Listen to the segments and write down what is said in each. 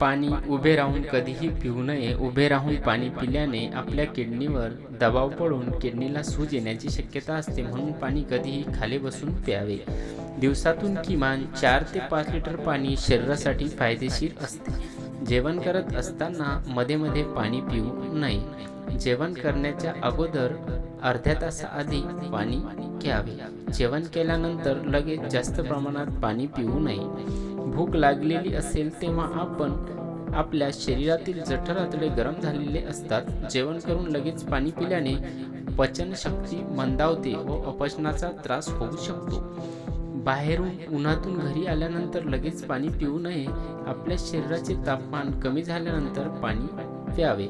पाणी उभे राहून कधीही पिऊ नये उभे राहून पाणी पिल्याने आपल्या किडनीवर दबाव पडून किडनीला सूज येण्याची शक्यता असते म्हणून पाणी कधीही खाली बसून प्यावे. दिवसातून किमान चार ते पाच लिटर पाणी शरीरासाठी फायदेशीर असते. जेवण करत असताना मध्ये मध्ये पाणी पिऊ नये. जेवण करण्याच्या अगोदर अर्ध्या तासाआधी पाणी घ्यावे जेवण केल्यानंतर लगेच जास्त प्रमाणात पाणी पिऊ नये. भूक लागलेली असेल तेव्हा आपण आपल्या शरीरातील जठरातडे गरम झालेले असतात. जेवण करून लगेच पाणी पिल्याने पचनशक्ती मंदावते व अपचनाचा त्रास होऊ शकतो. बाहेरून उन्हातून घरी आल्यानंतर लगेच पाणी पिऊ नये. आपल्या शरीराचे तापमान कमी झाल्यानंतर पाणी प्यावे.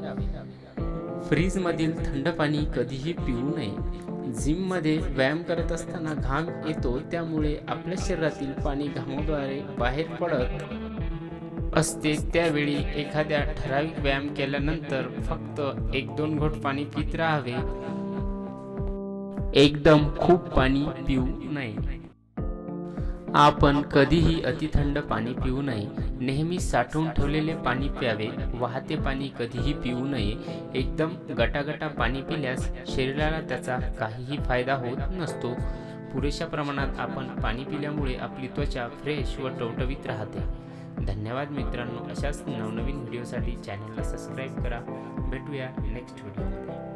फ्रीजमधील थंड पाणी कधीही पिऊ नये. जिममध्ये व्यायाम करत असताना घाम येतो त्यामुळे आपल्या शरीरातील पाणी घामाद्वारे बाहेर पडत असते. त्यावेळी एखाद्या ठराविक व्यायाम केल्यानंतर फक्त एक दोन घोट पाणी पित राहावे. एकदम खूप पाणी पिऊ नये. आपण कधीही अतिथंड पाणी पिऊ नये. नेहमी साठवून ठेवलेले पाणी प्यावे. वाहते पाणी कधीही पिऊ नये. एकदम गटागटा पाणी पिल्यास शरीराला त्याचा काहीही फायदा होत नसतो. पुरेशा प्रमाणात आपण पाणी पिल्यामुळे आपली त्वचा फ्रेश व टवटवीत राहते. धन्यवाद मित्रांनो. अशाच नवनवीन व्हिडिओसाठी चॅनलला सबस्क्राईब करा. भेटूया नेक्स्ट व्हिडिओमध्ये